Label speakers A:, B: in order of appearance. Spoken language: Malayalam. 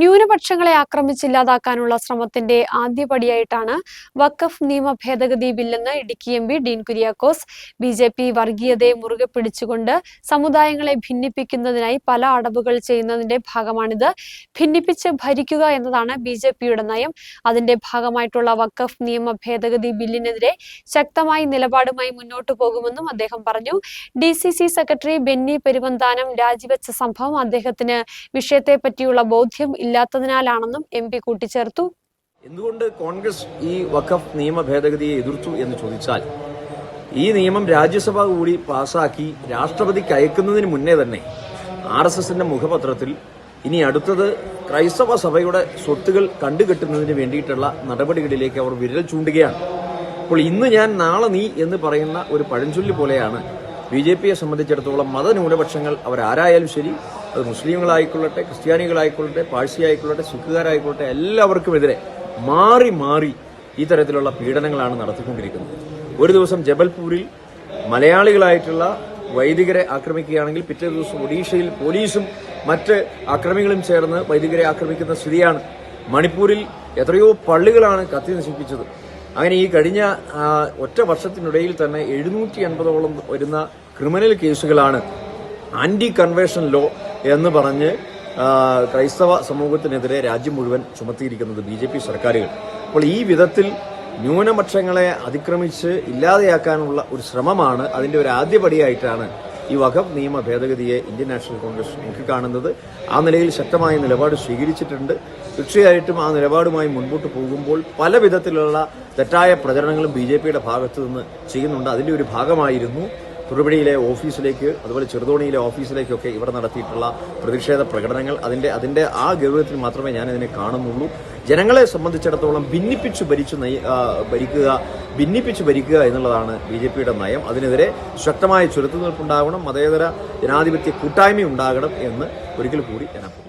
A: ന്യൂനപക്ഷങ്ങളെ ആക്രമിച്ചില്ലാതാക്കാനുള്ള ശ്രമത്തിന്റെ ആദ്യപടിയായിട്ടാണ് വഖഫ് നിയമ ഭേദഗതി ബില്ലെന്ന് Idukki M P Dean Kuriakose. B J P വർഗീയതയെ മുറുകെ പിടിച്ചുകൊണ്ട് സമുദായങ്ങളെ ഭിന്നിപ്പിക്കുന്നതിനായി പല അടവുകൾ ചെയ്യുന്നതിന്റെ ഭാഗമാണിത്. ഭിന്നിപ്പിച്ച് ഭരിക്കുക എന്നതാണ് ബി ജെ പിയുടെ നയം. അതിന്റെ ഭാഗമായിട്ടുള്ള വഖഫ് നിയമ ഭേദഗതി ബില്ലിനെതിരെ ശക്തമായ നിലപാടുമായി മുന്നോട്ടു പോകുമെന്നും അദ്ദേഹം പറഞ്ഞു. D C C secretary Benny Peruvanthanam രാജിവെച്ച സംഭവം അദ്ദേഹത്തിന് വിഷയത്തെ പറ്റിയുള്ള ബോധ്യം ഇല്ലാത്തതിനാലാണെന്നും എം പി കൂട്ടിച്ചേർത്തു.
B: എന്തുകൊണ്ട് കോൺഗ്രസ് ഈ വഖഫ് നിയമ ഭേദഗതിയെ എതിർത്തു എന്ന് ചോദിച്ചാൽ ഈ നിയമം രാജ്യസഭ കൂടി പാസാക്കി രാഷ്ട്രപതിക്ക് അയക്കുന്നതിന് മുന്നേ തന്നെ ആർ എസ് എസിന്റെ മുഖപത്രത്തിൽ ഇനി അടുത്തത് ക്രൈസ്തവ സഭയുടെ സ്വത്തുകൾ കണ്ടുകെട്ടുന്നതിന് വേണ്ടിയിട്ടുള്ള നടപടികളിലേക്ക് അവർ വിരൽ ചൂണ്ടുകയാണ്. അപ്പോൾ ഇന്ന് ഞാൻ നാളെ നീ എന്ന് പറയുന്ന ഒരു പഴഞ്ചൊല്ലി പോലെയാണ് ബി ജെ പിയെ സംബന്ധിച്ചിടത്തോളം മതന്യൂനപക്ഷങ്ങൾ അവരാരായാലും ശരി അത് മുസ്ലിങ്ങളായിക്കൊള്ളട്ടെ ക്രിസ്ത്യാനികളായിക്കൊള്ളട്ടെ പാഴ്സി ആയിക്കൊള്ളട്ടെ സിഖുകാരായിക്കൊള്ളട്ടെ എല്ലാവർക്കുമെതിരെ മാറി മാറി ഈ തരത്തിലുള്ള പീഡനങ്ങളാണ് നടത്തിക്കൊണ്ടിരിക്കുന്നത്. ഒരു ദിവസം ജബൽപൂരിൽ മലയാളികളായിട്ടുള്ള വൈദികരെ ആക്രമിക്കുകയാണെങ്കിൽ പിറ്റേ ദിവസം ഒഡീഷയിൽ പോലീസും മറ്റ് അക്രമികളും ചേർന്ന് വൈദികരെ ആക്രമിക്കുന്ന സ്ഥിതിയാണ്. മണിപ്പൂരിൽ എത്രയോ പള്ളികളാണ് കത്തി നശിപ്പിച്ചത്. അങ്ങനെ ഈ കഴിഞ്ഞ ഒറ്റ വർഷത്തിനിടയിൽ തന്നെ എഴുന്നൂറ്റി എൺപതോളം വരുന്ന ക്രിമിനൽ കേസുകളാണ് ആന്റി കൺവേർഷൻ ലോ എന്ന് പറഞ്ഞ് ക്രൈസ്തവ സമൂഹത്തിനെതിരെ രാജ്യം മുഴുവൻ ചുമത്തിയിരിക്കുന്നത് ബി ജെ പി സർക്കാരുകൾ. അപ്പോൾ ഈ വിധത്തിൽ ന്യൂനപക്ഷങ്ങളെ അതിക്രമിച്ച് ഇല്ലാതെയാക്കാനുള്ള ഒരു ശ്രമമാണ് അതിന്റെ ഒരു ആദ്യപടിയായിട്ടാണ് ഈ വഖഫ് നിയമ ഭേദഗതിയെ ഇന്ത്യൻ നാഷണൽ കോൺഗ്രസ് നോക്കിക്കാണുന്നത് ആ നിലയിൽ ശക്തമായ നിലപാട് സ്വീകരിച്ചിട്ടുണ്ട്. തീർച്ചയായിട്ടും ആ നിലപാടുമായി മുൻപോട്ട് പോകുമ്പോൾ പല വിധത്തിലുള്ള തെറ്റായ പ്രചരണങ്ങളും ബി ജെ പിയുടെ ഭാഗത്തു നിന്ന് ചെയ്യുന്നുണ്ട്. അതിന്റെ ഒരു ഭാഗമായിരുന്നു. തൊടുപുഴയിലെ ഓഫീസിലേക്ക് അതുപോലെ ചെറുതോണിയിലെ ഓഫീസിലേക്കൊക്കെ ഇവർ നടത്തിയിട്ടുള്ള പ്രതിഷേധ പ്രകടനങ്ങൾ. അതിന്റെ അതിന്റെ ആ ഗൗരവത്തിൽ മാത്രമേ ഞാൻ ഇതിനെ കാണുന്നുള്ളൂ. ജനങ്ങളെ സംബന്ധിച്ചിടത്തോളം ഭിന്നിപ്പിച്ചു ഭരിച്ചു ഭരിക്കുക ഭിന്നിപ്പിച്ചു ഭരിക്കുക എന്നുള്ളതാണ് ബി ജെ പിയുടെ നയം. അതിനെതിരെ ശക്തമായ ചെറുത്തുനിൽപ്പുണ്ടാകണം മതേതര ജനാധിപത്യ കൂട്ടായ്മ ഉണ്ടാകണം എന്ന് ഒരിക്കൽ കൂടി ഞാൻ